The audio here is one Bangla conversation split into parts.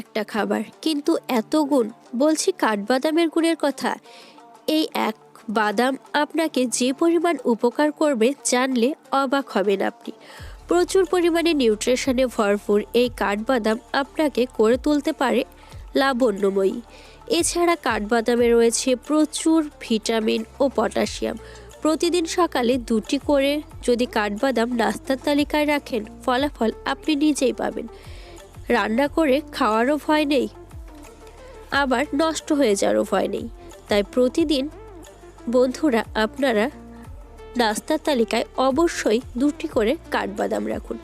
একটা খাবার, কিন্তু এত গুণ, বলছি কাঠবাদামের গুণের কথা। এই এক বাদাম আপনাকে যে পরিমাণ উপকার করবে জানলে অবাক হবেন আপনি। প্রচুর পরিমাণে নিউট্রিশনে ভরপুর এই কাঠবাদাম আপনাকে করে তুলতে পারে লাবণ্যময়ী। এছাড়া কাঠবাদামে রয়েছে প্রচুর ভিটামিন ও পটাশিয়াম। প্রতিদিন সকালে দুটি করে যদি কাঠবাদাম নাস্তার তালিকায় রাখেন, ফলাফল আপনি নিজেই পাবেন। রান্না করে খাওয়ারও ভয় নেই। আবার নষ্ট হয়ে যাওয়ারও ভয় নেই। তাই প্রতিদিন বন্ধুরা, আপনারা নাস্তার তালিকায় অবশ্যই দুটি করে কাঠবাদাম রাখুন।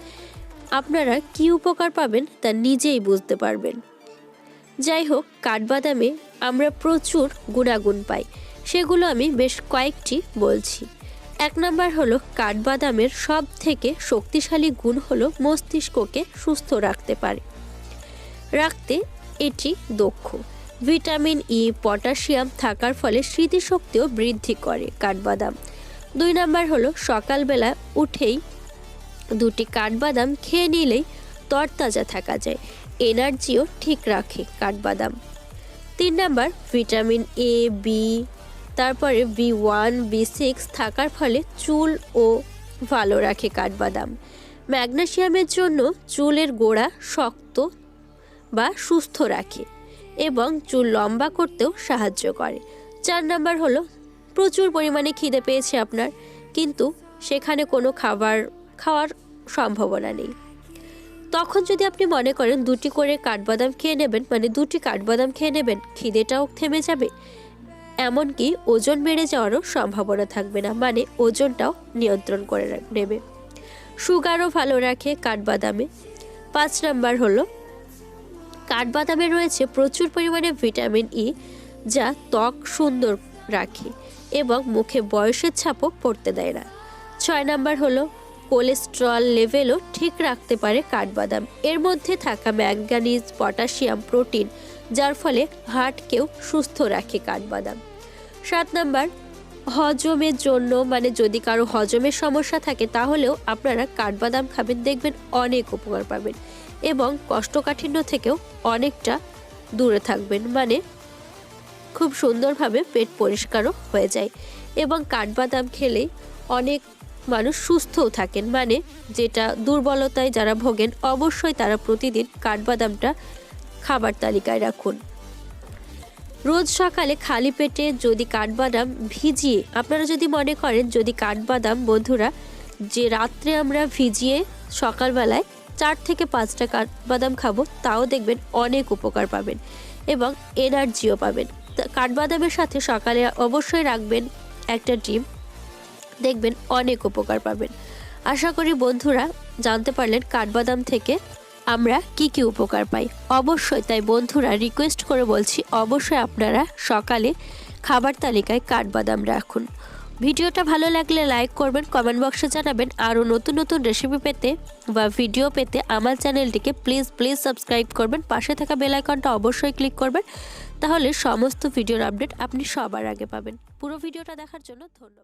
আপনারা কি উপকার পাবেন তা নিজেই বুঝতে পারবেন। যাই হোক, কাঠবাদামে আমরা প্রচুর গুণাগুণ পাই। সেগুলো আমি বেশ কয়েকটি বলছি। এক নম্বর হলো, কাঠবাদামের সব থেকে শক্তিশালী গুণ হলো মস্তিষ্ককে সুস্থ রাখতে পারে। রাখতে এটি দক্ষ। ভিটামিন ই পটাশিয়াম থাকার ফলে স্মৃতিশক্তিও বৃদ্ধি করে, কাঠবাদাম। দুই নাম্বার হলো, সকালবেলা উঠেই দুটি কাঠবাদাম খেয়ে নিলেই তরতাজা থাকা যায়, এনার্জিও ঠিক রাখে কাঠবাদাম। তিন নাম্বার, ভিটামিন এ বি তারপরে বি ওয়ান বি সিক্স থাকার ফলে চুল ও ভালো রাখে কাঠবাদাম। ম্যাগনেসিয়ামের জন্য চুলের গোড়া শক্ত বা সুস্থ রাখে এবং চুল লম্বা করতেও সাহায্য করে। চার নাম্বার হলো, প্রচুর পরিমাণে খিদে পেয়েছে আপনার, কিন্তু সেখানে কোনো খাবার খাওয়ার সম্ভাবনা নেই। তখন যদি আপনি মনে করেন দুটি করে কাঠবাদাম খেয়ে নেবেন মানে দুটি কাঠবাদাম খেয়ে নেবেন, খিদেটাও থেমে যাবে। এমনকি ওজন বেড়ে যাওয়ারও সম্ভাবনা থাকবে না মানে ওজনটাও নিয়ন্ত্রণ করে নেবে। সুগারও ভালো রাখে কাঠবাদামে। পাঁচ নাম্বার হলো কাঠবাদামে রয়েছে প্রচুর পরিমাণে ভিটামিন ই, যা ত্বক সুন্দর রাখে এবং মুখে বয়সের ছাপও পড়তে দেয় না। ছয় নাম্বার হলো, কোলেস্ট্রল লেভেলও ঠিক রাখতে পারে কাঠবাদাম। এর মধ্যে থাকা ম্যাঙ্গানিজ পটাশিয়াম, প্রোটিন, যার ফলে হার্টকেও সুস্থ রাখে কাঠবাদাম। সাত নাম্বার, হজমের জন্য মানে যদি কারও হজমের সমস্যা থাকে, তাহলেও আপনারা কাঠবাদাম খাবেন, দেখবেন অনেক উপকার পাবেন। এবং কষ্টকাঠিন্য থেকেও অনেকটা দূরে থাকবেন। মানে খুব সুন্দরভাবে পেট পরিষ্কারও হয়ে যায় এবং কাঠবাদাম খেলে অনেক মানুষ সুস্থও থাকেন। মানে যেটা দুর্বলতায় যারা ভোগেন, অবশ্যই তারা প্রতিদিন কাঠবাদামটা খাবার তালিকায় রাখুন। রোজ সকালে খালি পেটে যদি কাঠবাদাম ভিজিয়ে, আপনারা যদি মনে করেন যদি কাঠবাদাম বন্ধুরা, যে রাত্রে আমরা ভিজিয়ে সকালবেলায় চার থেকে পাঁচটা কাঠবাদাম খাব, তাও দেখবেন অনেক উপকার পাবেন এবং এনার্জিও পাবেন। কাঠবাদামের সাথে সকালে অবশ্যই রাখবেন একটা ডিম, দেখবেন অনেক উপকার পাবেন। আশা করি বন্ধুরা জানতে পারলেন কাঠবাদাম থেকে আমরা কি কি উপকার পাই। অবশ্যই তাই বন্ধুরা রিকোয়েস্ট করে বলছি, অবশ্যই আপনারা সকালে খাবার তালিকায় কাঠবাদাম রাখুন। ভিডিওটা ভালো লাগলে লাইক করবেন কমেন্ট বক্সে জানাবেন, আরও নতুন নতুন রেসিপি পেতে বা ভিডিও পেতে আমার চ্যানেলটিকে প্লিজ প্লিজ সাবস্ক্রাইব করবেন, পাশে থাকা বেল আইকনটা অবশ্যই ক্লিক করবেন, তাহলে সমস্ত ভিডিওর আপডেট আপনি সবার আগে পাবেন। পুরো ভিডিওটা দেখার জন্য ধন্যবাদ।